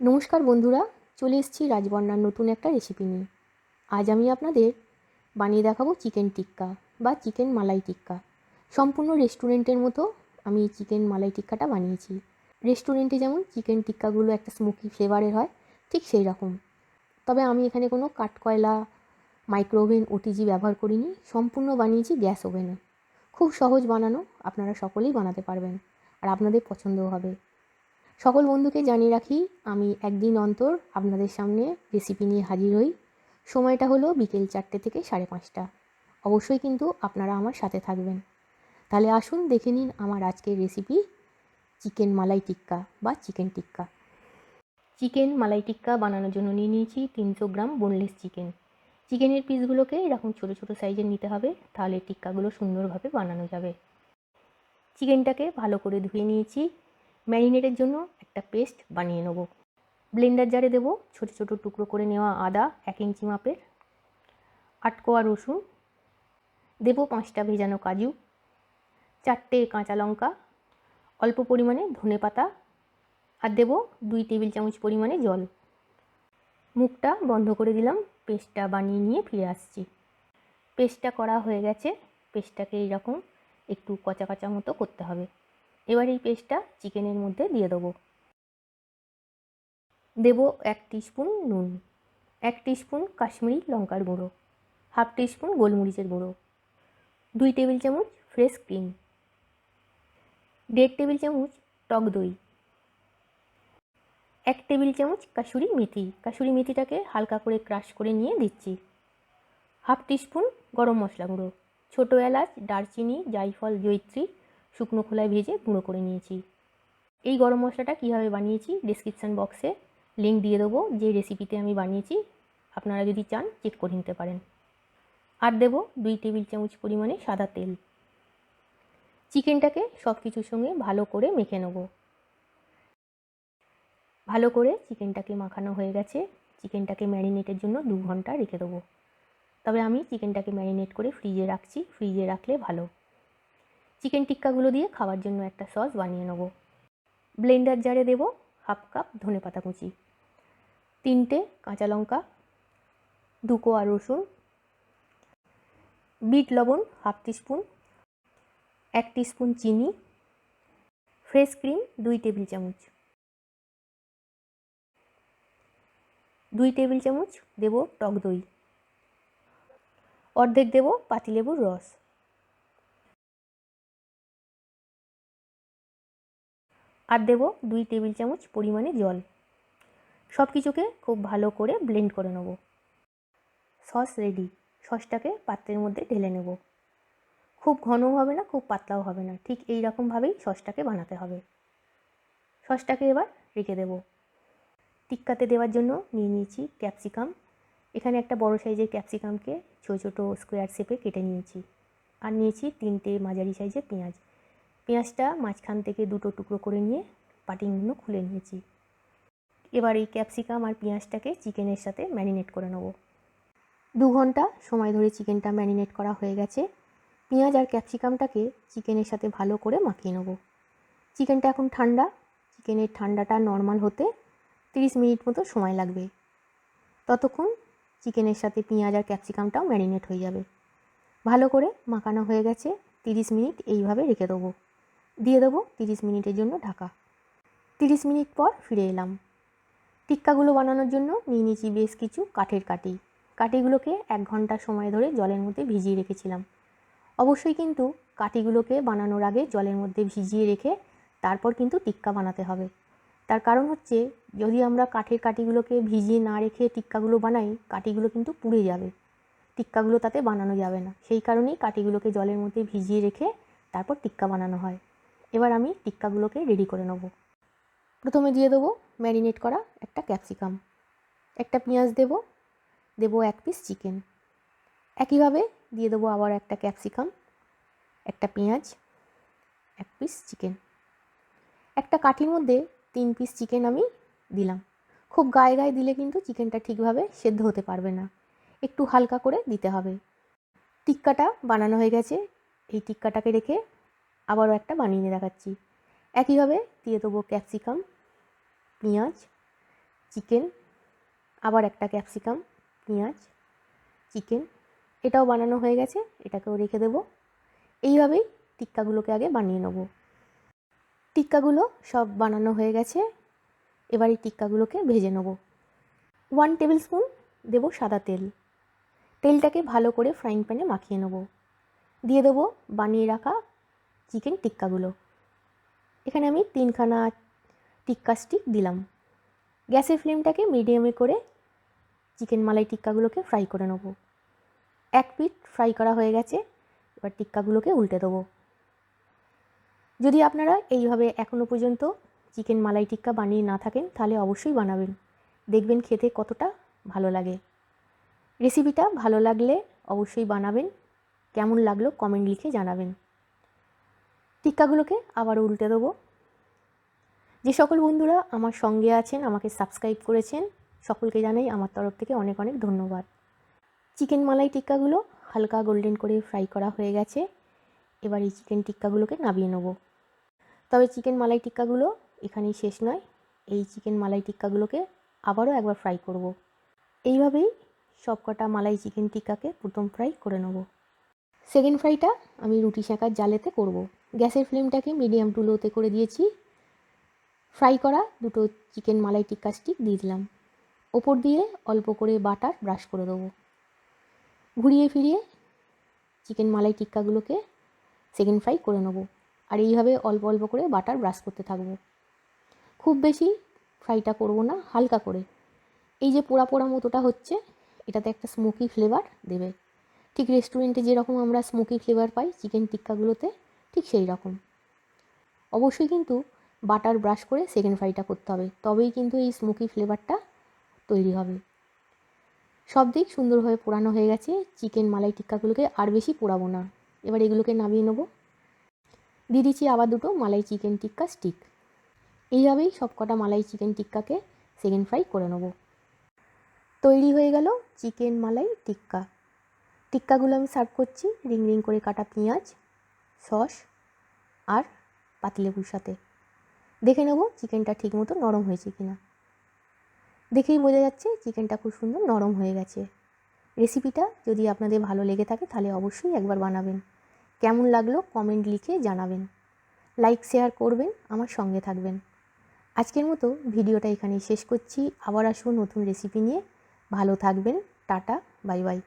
নমস্কার বন্ধুরা, চলে এসেছি রাজবন্যার নতুন একটা রেসিপি নিয়ে। আজ আমি আপনাদের বানিয়ে দেখাবো চিকেন টিক্কা বা চিকেন মালাই টিক্কা। সম্পূর্ণ রেস্টুরেন্টের মতো আমি চিকেন মালাই টিক্কাটা বানিয়েছি। রেস্টুরেন্টে যেমন চিকেন টিক্কাগুলো একটা স্মোকি ফ্লেভারের হয়, ঠিক সেই রকম। তবে আমি এখানে কোনো কাঠকয়লা মাইক্রোওভেন ওটিজি ব্যবহার করিনি, সম্পূর্ণ বানিয়েছি গ্যাস ওভেনে। খুব সহজ বানানো, আপনারা সকলেই বানাতে পারবেন, আর আপনাদের পছন্দও হবে। সকল বন্ধুকে জানিয়ে রাখি, আমি একদিন অন্তর আপনাদের সামনে রেসিপি নিয়ে হাজির হই। সময়টা হলো বিকেল চারটে থেকে সাড়ে পাঁচটা। অবশ্যই কিন্তু আপনারা আমার সাথে থাকবেন। তাহলে আসুন দেখে নিন আমার আজকের রেসিপি চিকেন মালাই টিক্কা বা চিকেন টিক্কা। চিকেন মালাই টিক্কা বানানোর জন্য নিয়ে নিয়েছি তিনশো গ্রাম বোনলেস চিকেন চিকেনের পিসগুলোকে এরকম ছোটো ছোটো সাইজের নিতে হবে, তাহলে টিক্কাগুলো সুন্দরভাবে বানানো যাবে। চিকেনটাকে ভালো করে ধুয়ে নিয়েছি। ম্যারিনেটের জন্য একটা পেস্ট বানিয়ে নেব। ব্লেন্ডার জারে দেবো ছোটো ছোটো টুকরো করে নেওয়া আদা এক ইঞ্চি মাপের আটকোয়া রসুন, দেবো পাঁচটা ভেজানো কাজু, চারটে কাঁচা লঙ্কা, অল্প পরিমাণে ধনে পাতা আর দেবো দুই টেবিল চামচ পরিমাণে জল। মুখটা বন্ধ করে দিলাম, পেস্টটা বানিয়ে নিয়ে ফিরে আসছি। পেস্টটা করা হয়ে গেছে, পেস্টটাকে এইরকম একটু কচা কচা মতো করতে হবে। এবার এই পেস্টটা চিকেনের মধ্যে দিয়ে দেবো। দেবো এক স্পুন নুন, এক স্পুন কাশ্মীরি লঙ্কার গুঁড়ো, হাফ স্পুন গোলমরিচের গুঁড়ো, দুই টেবিল চামচ ফ্রেশ ক্রিম, দেড় টেবিল চামচ টক দই, এক টেবিল চামচ কাসুরি মেথি। কাসুরি মেথিটাকে হালকা করে ক্রাশ করে নিয়ে দিচ্ছি। হাফ স্পুন গরম মশলা গুঁড়ো, ছোটো এলাচ, দারচিনি, জায়ফল জৈত্রী শুকনো খোলায় ভেজে গুঁড়ো করে নিয়েছি। এই গরম মশলাটা কীভাবে বানিয়েছি ডিসক্রিপশান বক্সে লিঙ্ক দিয়ে দেবো। যে রেসিপিতে আমি বানিয়েছি, আপনারা যদি চান চেক করে নিতে পারেন। আর দেবো দুই টেবিল চামচ পরিমাণে সাদা তেল। চিকেনটাকে সব কিছুর সঙ্গে ভালো করে মেখে নেব। ভালো করে চিকেনটাকে মাখানো হয়ে গেছে। চিকেনটাকে ম্যারিনেটের জন্য দু ঘণ্টা রেখে দেবো। তবে আমি চিকেনটাকে ম্যারিনেট করে ফ্রিজে রাখছি। ফ্রিজে রাখলে ভালো। চিকেন টিক্কাগুলো দিয়ে খাওয়ার জন্য একটা সস বানিয়ে নেব। ব্লেন্ডার জারে দেব হাফ কাপ ধনে পাতা কুচি, তিনটে কাঁচা লঙ্কা, দু কোয়া রসুন, বিট লবণ হাফ টিস্পুন, এক টিস্পুন চিনি, ফ্রেশ ক্রিম দুই টেবিল চামচ। দুই টেবিল চামচ দেব টক দই, অর্ধেক দেব পাতিলেবুর রস। আর দেবো দুই টেবিল চামচ পরিমাণে জল। সব কিছুকে খুব ভালো করে ব্লেন্ড করে নেব। সস রেডি সসটাকে পাত্রের মধ্যে ঢেলে নেব। খুব ঘনও হবে না, খুব পাতলাও হবে না। ঠিক এই রকমভাবেই সসটাকে বানাতে হবে। সসটাকে এবার রেখে দেব। টিক্কাতে দেওয়ার জন্য নিয়ে নিয়েছি ক্যাপসিকাম। এখানে একটা বড় সাইজের ক্যাপসিকামকে ছোটো ছোটো স্কোয়ার শেপে কেটে নিয়েছি। আর নিয়েছি তিনটে মাঝারি সাইজের পেঁয়াজ। পেঁয়াজটা মাঝখান থেকে দুটো টুকরো করে নিয়ে পাটিংগুলো খুলে নিয়েছি। এবার এই ক্যাপসিকাম আর পেঁয়াজটাকে চিকেনের সাথে ম্যারিনেট করে নেব। দু ঘণ্টা সময় ধরে চিকেনটা ম্যারিনেট করা হয়ে গেছে। পেঁয়াজ আর ক্যাপসিকামটাকে চিকেনের সাথে ভালো করে মাখিয়ে নেব। চিকেনটা এখন ঠান্ডা। চিকেনের ঠান্ডাটা নর্মাল হতে তিরিশ মিনিট মতো সময় লাগবে। ততক্ষণ চিকেনের সাথে পেঁয়াজ আর ক্যাপসিকামটাও ম্যারিনেট হয়ে যাবে। ভালো করে মাখানো হয়ে গেছে। তিরিশ মিনিট এইভাবে রেখে দেবো। দিয়ে দেবো তিরিশ মিনিটের জন্য ঢাকা। তিরিশ মিনিট পর ফিরে এলাম। টিক্কাগুলো বানানোর জন্য নিয়ে নিয়েছি বেশ কিছু কাঠের কাটি কাঠিগুলোকে এক ঘণ্টা সময় ধরে জলের মধ্যে ভিজিয়ে রেখেছিলাম। অবশ্যই কিন্তু কাঠিগুলোকে বানানোর আগে জলের মধ্যে ভিজিয়ে রেখে তারপর কিন্তু টিক্কা বানাতে হবে। তার কারণ হচ্ছে, যদি আমরা কাঠের কাঠিগুলোকে ভিজিয়ে না রেখে টিক্কাগুলো বানাই, কাঠিগুলো কিন্তু পুড়ে যাবে। টিক্কাগুলো তাতে বানানো যাবে না। সেই কারণেই কাঠিগুলোকে জলের মধ্যে ভিজিয়ে রেখে তারপর টিক্কা বানানো হয়। এবার আমি টিক্কাগুলোকে রেডি করে নেব। প্রথমে দিয়ে দেবো ম্যারিনেট করা একটা ক্যাপসিকাম একটা পেঁয়াজ দেবো দেবো এক পিস চিকেন একইভাবে দিয়ে দেবো আবার একটা ক্যাপসিকাম একটা পেঁয়াজ, এক পিস চিকেন একটা কাঠির মধ্যে তিন পিস চিকেন আমি দিলাম। খুব গায়ে গায়ে দিলে কিন্তু চিকেনটা ঠিকভাবে সেদ্ধ হতে পারবে না। একটু হালকা করে দিতে হবে। টিক্কাটা বানানো হয়ে গেছে। এই টিক্কাটাকে রেখে আবারও একটা বানিয়ে নিয়ে দেখাচ্ছি। একইভাবে দিয়ে দেবো ক্যাপসিকাম, পেঁয়াজ, চিকেন, আবার একটা ক্যাপসিকাম, পেঁয়াজ, চিকেন। এটাও বানানো হয়ে গেছে, এটাকেও রেখে দেবো। এইভাবেই টিক্কাগুলোকে আগে বানিয়ে নেব। টিক্কাগুলো সব বানানো হয়ে গেছে, এবার এই টিক্কাগুলোকে ভেজে নেব। ওয়ান টেবিল স্পুন দেবো সাদা তেল। তেলটাকে ভালো করে ফ্রাইং প্যানে মাখিয়ে নেব। দিয়ে দেবো বানিয়ে রাখা চিকেন টিক্কাগুলো। এখানে আমি তিনখানা টিক্কা স্টিক দিলাম। গ্যাসের ফ্লেমটাকে মিডিয়ামে করে চিকেন মালাই টিক্কাগুলোকে ফ্রাই করে নেব। এক পিট ফ্রাই করা হয়ে গেছে, এবার টিক্কাগুলোকে উল্টে দেবো। যদি আপনারা এইভাবে এখনও পর্যন্ত চিকেন মালাই টিক্কা বানিয়ে না থাকেন, তাহলে অবশ্যই বানাবেন। দেখবেন খেতে কতটা ভালো লাগে। রেসিপিটা ভালো লাগলে অবশ্যই বানাবেন। কেমন লাগল কমেন্ট লিখে জানাবেন। টিক্কাগুলোকে আবার উল্টে দেবো। যে সকল বন্ধুরা আমার সঙ্গে আছেন, আমাকে সাবস্ক্রাইব করেছেন, সকলকে জানাই আমার তরফ থেকে অনেক অনেক ধন্যবাদ। চিকেন মালাই টিক্কাগুলো হালকা গোল্ডেন করে ফ্রাই করা হয়ে গেছে। এবার এই চিকেন টিক্কাগুলোকে নামিয়ে নেব। তবে চিকেন মালাই টিক্কাগুলো এখানেই শেষ নয়, এই চিকেন মালাই টিক্কাগুলোকে আবারও একবার ফ্রাই করব। এইভাবেই সবকটা মালাই চিকেন টিক্কাকে প্রথম ফ্রাই করে নেব। সেকেন্ড ফ্রাইটা আমি রুটি সেঁকার জালেতে করব। গ্যাসের ফ্লেমটাকে মিডিয়াম টু লোতে করে দিয়েছি। ফ্রাই করা দুটো চিকেন মালাই টিক্কা স্টিক দিয়ে দিলাম। ওপর দিয়ে অল্প করে বাটার ব্রাশ করে দেবো। ঘুরিয়ে ফিরিয়ে চিকেন মালাই টিক্কাগুলোকে সেকেন্ড ফ্রাই করে নেব। আর এইভাবে অল্প অল্প করে বাটার ব্রাশ করতে থাকব। খুব বেশি ফ্রাইটা করব না, হালকা করে। এই যে পোড়া পোড়া মতোটা হচ্ছে, এটাতে একটা স্মোকি ফ্লেভার দেবে। ঠিক রেস্টুরেন্টে যেরকম আমরা স্মোকি ফ্লেভার পাই, চিকেন টিক্কাগুলোতে ঠিক সেই রকম। অবশ্যই কিন্তু বাটার ব্রাশ করে সেকেন্ড ফ্রাইটা করতে হবে, তবেই কিন্তু এই স্মোকি ফ্লেভারটা তৈরি হবে। সব দিক সুন্দরভাবে পোড়ানো হয়ে গেছে চিকেন মালাই টিক্কাগুলোকে আর বেশি পোড়াবো না। এবার এগুলোকে নামিয়ে নেব। দিয়ে দিচ্ছি আবার দুটো মালাই চিকেন টিক্কা স্টিক এইভাবেই সব কটা মালাই চিকেন টিক্কাকে সেকেন্ড ফ্রাই করে নেব। তৈরি হয়ে গেল চিকেন মালাই টিক্কা। টিক্কাগুলো আমি সার্ভ করছি, রিং রিং করে কাটা পেঁয়াজ। সস আর পাতিলেবুর সাথে। দেখে নেব চিকেনটা ঠিকমতো নরম হয়েছে কিনা। দেখেই বোঝা যাচ্ছে চিকেনটা খুব সুন্দর নরম হয়ে গেছে। রেসিপিটা যদি আপনাদের ভালো লেগে থাকে তাহলে অবশ্যই একবার বানাবেন। কেমন লাগল কমেন্ট লিখে জানাবেন। লাইক, শেয়ার করবেন, আমার সঙ্গে থাকবেন। আজকের মতো ভিডিওটা এখানেই শেষ করছি। আবার আসব নতুন রেসিপি নিয়ে। ভালো থাকবেন, টাটা, বাই বাই।